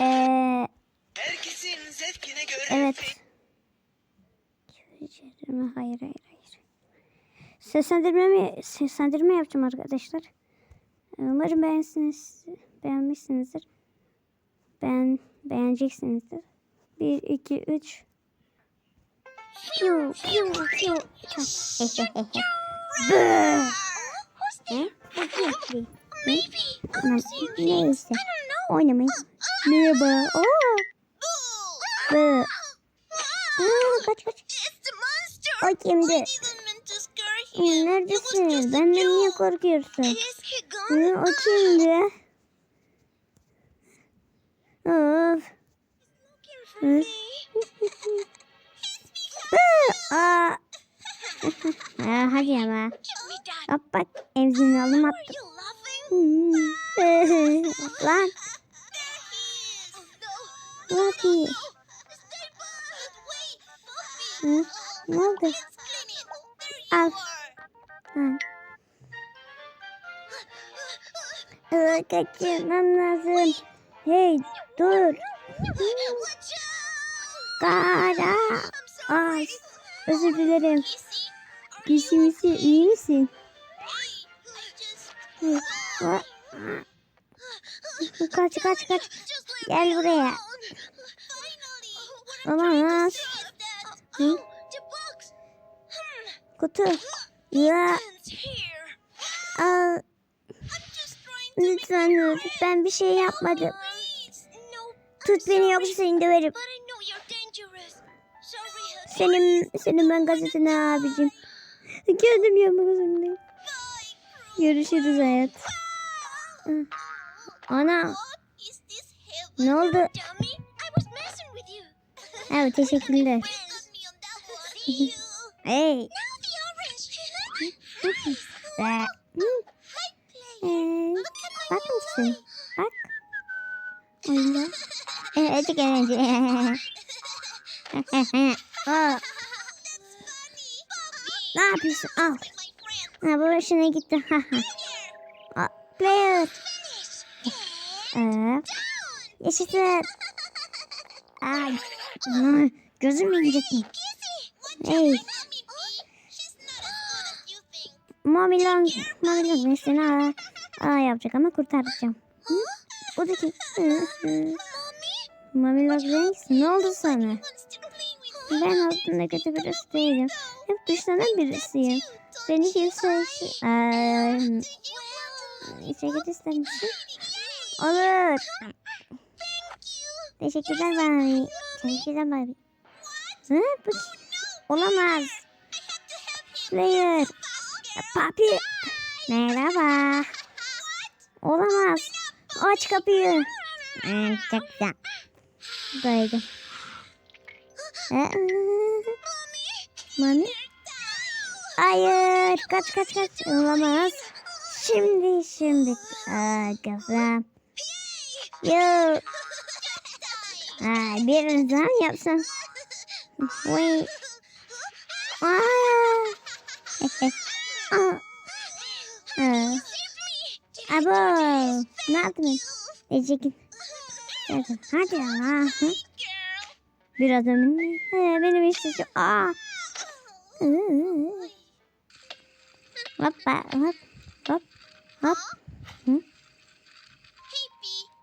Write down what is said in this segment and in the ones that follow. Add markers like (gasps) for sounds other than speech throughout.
Ee, Herkesin zevkine göre evet. Çevirme, Hayır hayır hayır. Seslendirme mi? Seslendirme yapacağım arkadaşlar. Umarım beğensiniz, beğenmişsinizdir. Ben beğeneceksinizdir. 1, 2, 3. Piu, piu, piu. Bıı. Ne? Ne? Tamam, Neyse. Oynamayın. Merhaba. Oo. Bıı. Aa, kaç kaç. O kimdi? Neredesin? Benden niye korkuyorsun? Hı, o kimdi? Of. Hı? (laughs) Aa, hadi ama. Hop bak emzini aldım attım. Lan. Lucky. Hı? Ne oldu? Al. Iı, kaçırmam lazım. Hey dur. Kara. Ay. Özür dilerim. Misi misi iyi misin? Hı. Kaç kaç kaç. Gel buraya. Olamaz. Hı? Kutu. Ya. Al. Lütfen. Ben bir şey yapmadım. Tut beni yoksa seni döverim. Senin, senin ben gazetene abicim. Kendim yapmak zorundayım. Görüşürüz hayat. Ana. Ne oldu? Evet teşekkürler. (laughs) Hey. Bak mısın? Bak. Oyunda. (laughs) Evet. (laughs) Aa, ne yapıyorsun? Al. Ha, bu hoşuna gitti. Ha ha. Player. Ee, yaşasın. Ay. Gözümü incittin. Hey. Mami Long, Mami Long nesini aa, aa yapacak ama kurtaracağım. Hı? O da hı. Mami Long renksin. Ne oldu sana? Ben aslında kötü birisi değilim. Hep dışlanan birisiyim. Beni kimse iş... İster misin? Olur. Teşekkürler Barbie. Teşekkürler Barbie. Hı? Bu kim? Olamaz. Player. Papi. Merhaba. Olamaz. Aç kapıyı. Hmm, çok güzel. Buradaydım. Ee, Mami? Hayır. Kaç kaç kaç. Olamaz. Şimdi şimdi. Aa, kafam. Yok. Aa, bir zaman yapsam. Wait. Aa. Aa. Abo. Ne yaptın? Teşekkür. Hadi, hadi ama. Biraz. He, benim işte şu. Aa. Hoppa hop hop. Hı?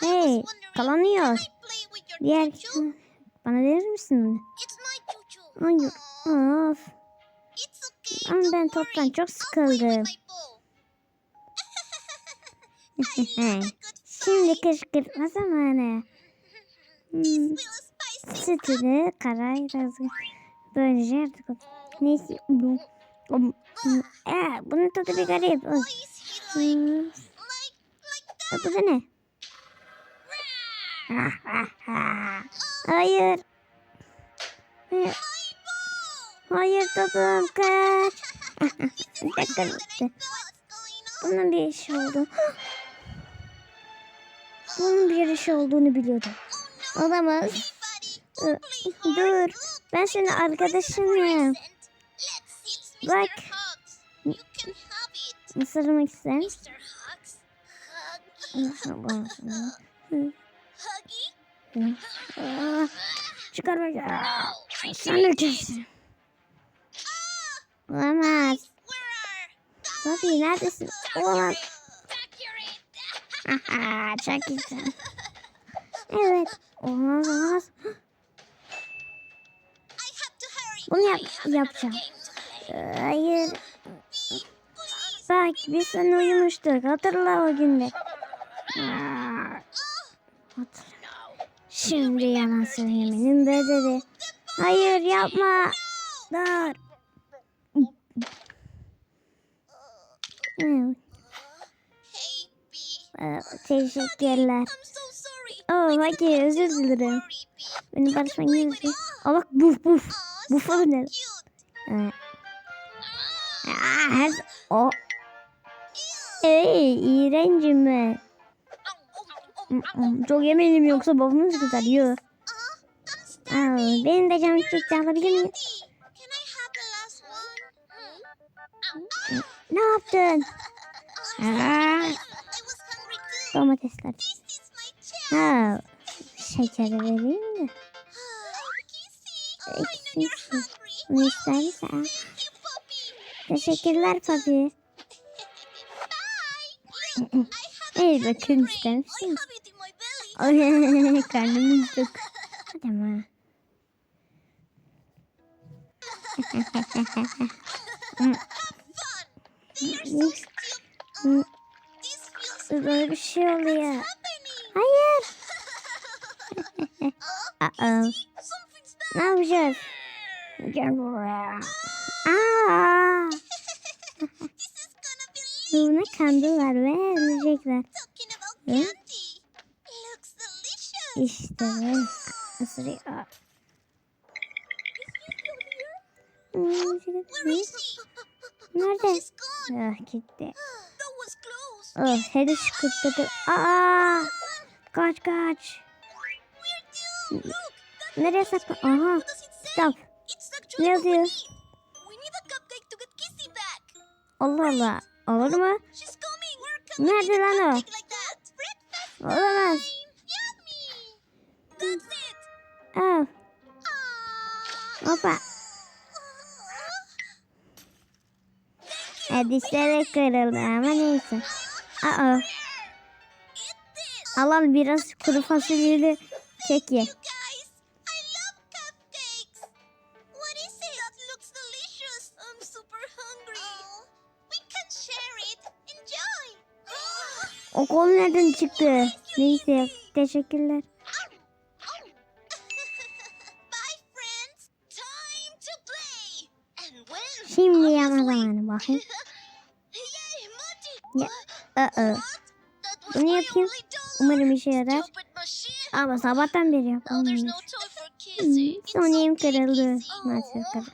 Hey, kalanıyor. Diğer bana verir misin onu? Hayır. Of. Ama ben toptan çok sıkıldım. (laughs) Şimdi kışkırtma zamanı. Hmm. Sütünü karay razı. Böylece artık neyse bu. Ee, bunun tadı bir garip. Oy. E, Bu da ne? Hayır. Hayır. Hayır topum kaç. Bir dakika bitti. Bunun bir işi oldu. Bunun bir işi olduğunu biliyordum. Olamaz. Dur. Dur. Ben senin arkadaşınım. Bak. Isırmak ister misin? Aa, Çıkar beni. Aa, Sen de kimsin? Olamaz. Papi neredesin? Olamaz. Aha, çok güzel. Evet. Olamaz olamaz. Bunu yap yapacağım. Hayır. Bak biz sana uyumuştuk. Hatırla o günde. Hatırla. Şimdi yalan söylemenin bedeli. Hayır yapma. Dur. Evet, ee, Teşekkürler. Oh, hadi özür dilerim. Beni barışma gibi. Aa bak buf buf. Buf o ne? Ee, Aa, her... O. Ey, iğrencim ben. Çok yemeyelim yoksa babamız kızar. Yok. Aa, benim de canım çekti alabilir miyim? Ne yaptın? Aa, domatesler. Ha, şekeri vereyim de. Ekşisi. Bunu ister misin? Teşekkürler papi. Ey bakın ister misin? Ay, (laughs) karnım çok. Hadi ama. Böyle bir şey oluyor. Hayır. Aa, (laughs) ne yapacağız? Gel buraya. Aa. (laughs) Ruhuna kandılar ve ölecekler. Hı? İşte böyle. Isırıyor. Hmm, Nerede? Ah gitti. Oh, hadi şıkırtladı. Aa! Kaç kaç. Nereye sakla? Aha. Kitap. Ne yazıyor? Allah Allah. Olur mu? Nerede lan o? Olamaz. Al. Hoppa. E, dişleri kırıldı ama neyse. Aa. Al biraz kuru fasulyeli kek ye. Kol nereden çıktı? Neyse teşekkürler. (laughs) Şimdi yama zamanı bakayım. (laughs) Ya, aa. Bunu yapayım. Umarım işe yarar. Ama sabahtan beri yapamıyorum. Hmm, Sonya'm kırıldı. Maalesef kırıldı.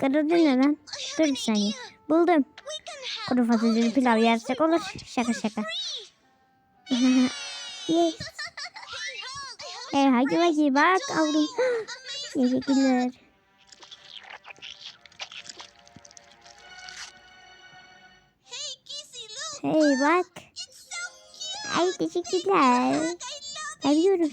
Kırıldı ne lan? Dur bir saniye. Buldum. Kuru fasulyeli pilav yersek olur. Şaka şaka. Yes. Hey hadi bakayım bak aldım. (gasps) Teşekkürler. Hey bak. Ay teşekkürler. Seviyorum.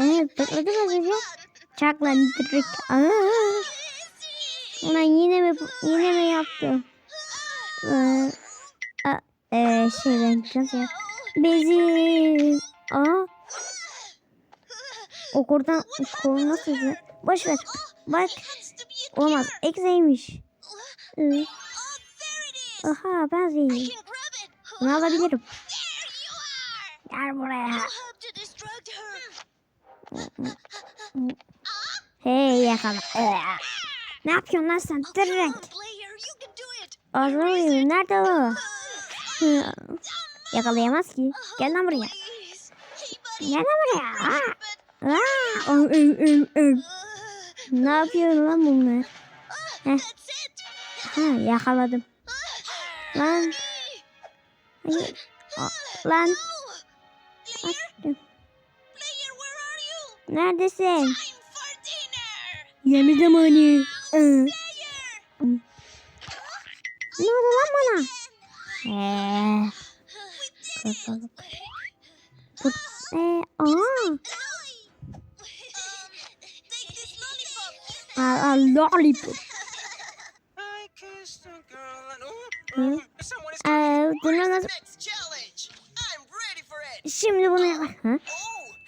Evet patladı mı az önce? Çaklan direkt. Aa. Ulan yine mi yine mi yaptı? Ee, e, şey ben nasıl ya? Bezim. Aa. O kurdan kolu nasıl ya? Boş ver. Bak. Olmaz. Ekseymiş. Ee, aha ben zeyim. Bunu alabilirim. Gel buraya. Hey yakala. Ee, Ne yapıyorsun lan sen? Direkt. Azrail nerede o? Yakalayamaz ki. Gel lan buraya. Gel lan buraya. Aa. Aa. Ö, ö, ö. Ne yapıyor lan bunlar? Heh. Ha, yakaladım. Lan. Hayır. Aa, Lan. Açtım. Neredesin? Yemi zamanı. Ne oldu lan bana? Balık. Kurt. Eee. Aa. Al al lollipop. Eee, bunu nasıl? Şimdi bunu yap. Ha?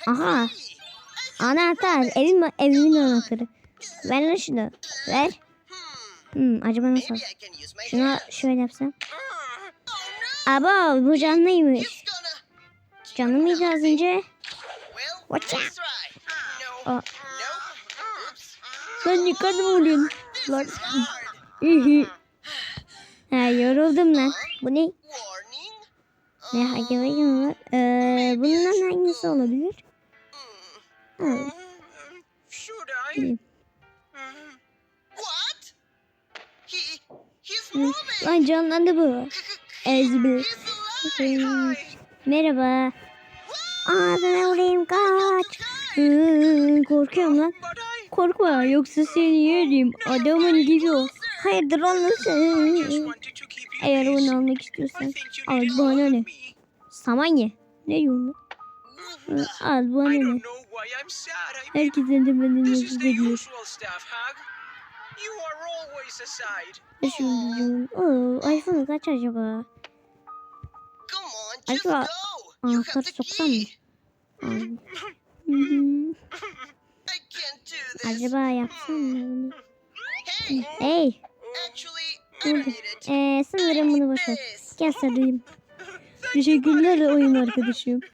Aha. Anahtar. Evin, evimin anahtarı. Ver lan şunu. Ver. Hmm, acaba nasıl? hands. şöyle yapsam. Aba bu canlıymış. Canlı mıydı az önce? Watch out. Aa. Sen yukarı vuruyorsun? Lan. Ha yoruldum lan. Bu ne? Ne hakeme mi var? Ee, bundan hangisi olabilir? Hmm. Ha. Hmm. Lan canlandı bu. (laughs) Hi. Merhaba. Ağzına vurayım kaç. Hı, korkuyorum lan. Korkma yoksa seni yerim. Adamın gibi ol. Hayırdır you Eğer onu almak istiyorsan al bana ne? of me. Saman ye. Ne diyorsun Al bana ne? Herkesin de benden nefret ediyor. Ne şimdi diyorum? Oo, iPhone kaç acaba? Acaba go. You anahtar have the soksam mı? (laughs) this. acaba yapsam mı bunu? Hey, Hey. need it. Ee, sanırım bunu boş ver. This. Gel sarılayım. (laughs) Teşekkürler oyun arkadaşım. (laughs)